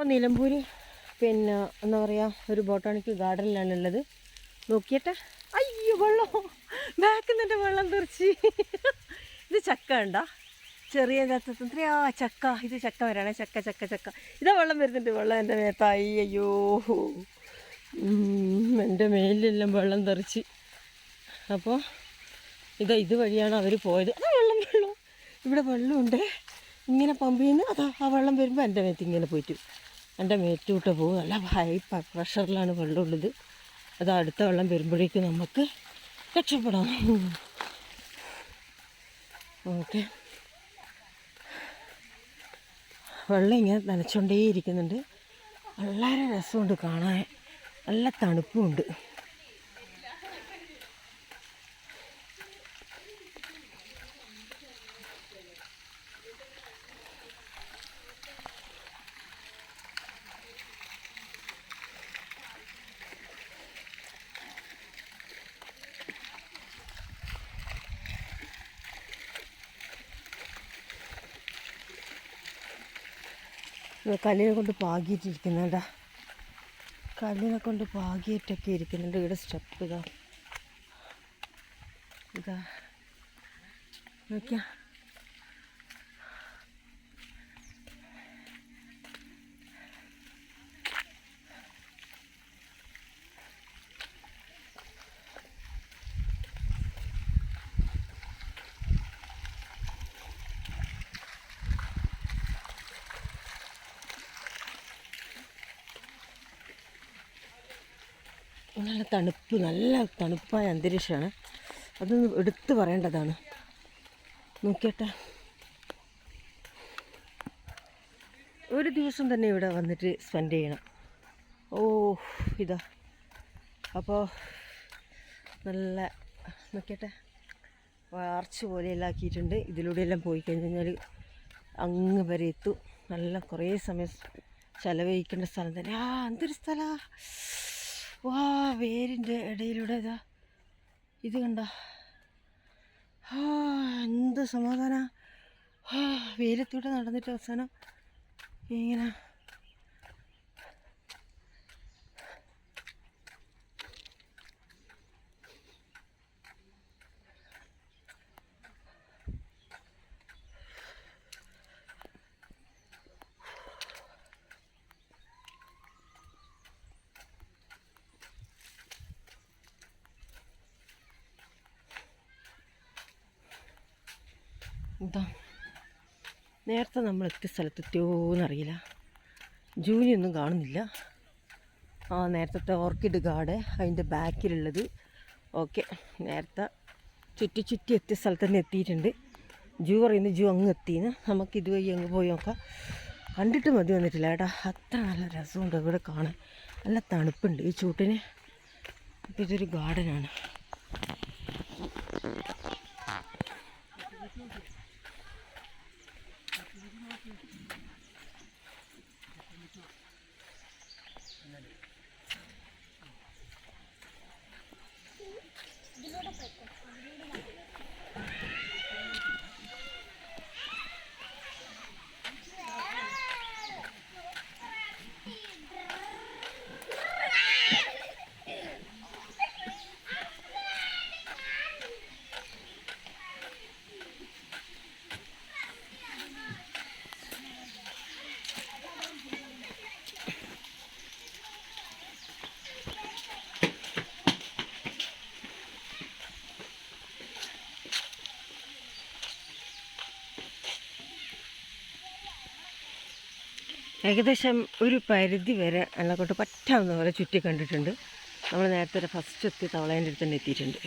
അപ്പോൾ നിലമ്പൂർ പിന്നെ എന്താ പറയുക ഒരു ബോട്ടാണിക്കൽ ഗാർഡനിലാണ് ഉള്ളത് നോക്കിയട്ടെ. അയ്യോ വെള്ളം. ബാക്കിൽ നിന്നിട്ട് വെള്ളം തെറിച്ച്. ഇത് ചക്ക ഉണ്ടോ ചെറിയ എത്രയാ ചക്ക. ഇത് ചക്ക വരാണേ. ചക്ക ചക്ക ചക്ക. ഇതാ വെള്ളം വരുന്നുണ്ട്. വെള്ളം എന്റെ മേത്തായി അയ്യോ എന്റെ മേലിലെല്ലാം വെള്ളം തെറിച്ച്. അപ്പോൾ ഇതാ ഇത് വഴിയാണ് അവർ പോയത്. അതാ വെള്ളം വെള്ളം. ഇവിടെ വെള്ളമുണ്ട്. ഇങ്ങനെ പമ്പ് ചെയ്യുന്നു അതാ ആ വെള്ളം വരുമ്പോൾ എന്റെ മേത്ത് ഇങ്ങനെ പോയിട്ട് എന്റെ മേറ്റൂട്ട നല്ല ഹൈ പ്രഷറിലാണ് വെള്ളമുള്ളത്. അത് അടുത്ത വെള്ളം വരുമ്പോഴേക്കും നമുക്ക് രക്ഷപ്പെടാം. ഓക്കെ. വെള്ളം ഇങ്ങനെ നനച്ചുകൊണ്ടേയിരിക്കുന്നുണ്ട് വളരെ രസമുണ്ട് കാണാൻ. നല്ല തണുപ്പുമുണ്ട്. കല്ലിനെ കൊണ്ട് പാകിയിട്ടിരിക്കുന്നുണ്ട. കല്ലിനെ കൊണ്ട് പാകിയിട്ടൊക്കെ ഇരിക്കുന്നുണ്ട്. ഇവിടെ സ്റ്റെപ്പ് ഇതാ. ഇതാ. നോക്കിയാ. നല്ല തണുപ്പ് നല്ല തണുപ്പായ അന്തരീക്ഷമാണ്. അതൊന്ന് എടുത്തു പറയേണ്ടതാണ്. നോക്കിയട്ടെ. ഒരു ദിവസം തന്നെ ഇവിടെ വന്നിട്ട് സ്പെൻഡ് ചെയ്യണം. ഓ ഇതാ. അപ്പോൾ നല്ല നോക്കിയട്ടെ. വാർച്ച് പോലെയെല്ലാം ആക്കിയിട്ടുണ്ട്. ഇതിലൂടെയെല്ലാം പോയി കഴിഞ്ഞ് കഴിഞ്ഞാൽ അങ്ങ് വരെ എത്തും. നല്ല കുറേ സമയം ചെലവഴിക്കേണ്ട സ്ഥലം തന്നെ. ആ എന്തൊരു സ്ഥലമാണ് വാ വേരിന്റെ ഇടയിലൂടെ ഇതാ. ഇത് കണ്ട? ആ എന്ത് സമാധാന. വേലത്തൂടെ നടന്നിട്ട് അവസാനം ഇങ്ങനെ എന്താ? നേരത്തെ നമ്മൾ എത്തിയ സ്ഥലത്തെത്തിയോ എന്നറിയില്ല ഒന്നും കാണുന്നില്ല. ആ നേരത്തെ ഓർക്കിഡ് ഗാർഡ് അതിന്റെ ബാക്കിലുള്ളത്. ഓക്കെ നേരത്തെ ചുറ്റി ചുറ്റി എത്തിയ സ്ഥലത്ത് തന്നെ എത്തിയിട്ടുണ്ട്. ജൂ പറയുന്നു ജൂ അങ്ങ് എത്തിന്ന് നമുക്ക് ഇതുവഴി അങ്ങ് പോയി നോക്കാം. കണ്ടിട്ട് മതി വന്നിട്ടില്ല ഏട്ടാ അത്ര നല്ല രസമുണ്ട് ഇവിടെ കാണാൻ. നല്ല തണുപ്പുണ്ട് ഈ ചൂട്ടിന്. അപ്പോൾ ഇതൊരു ഗാർഡനാണ്. ഏകദേശം ഒരു പരിധി വരെ എന്നെ കൊണ്ട് പറ്റാവുന്ന പോലെ ചുറ്റി കണ്ടിട്ടുണ്ട്. നമ്മൾ നേരത്തെ ഫസ്റ്റ് എത്തി തവളേന്റെ അടുത്ത് തന്നെ എത്തിയിട്ടുണ്ട്.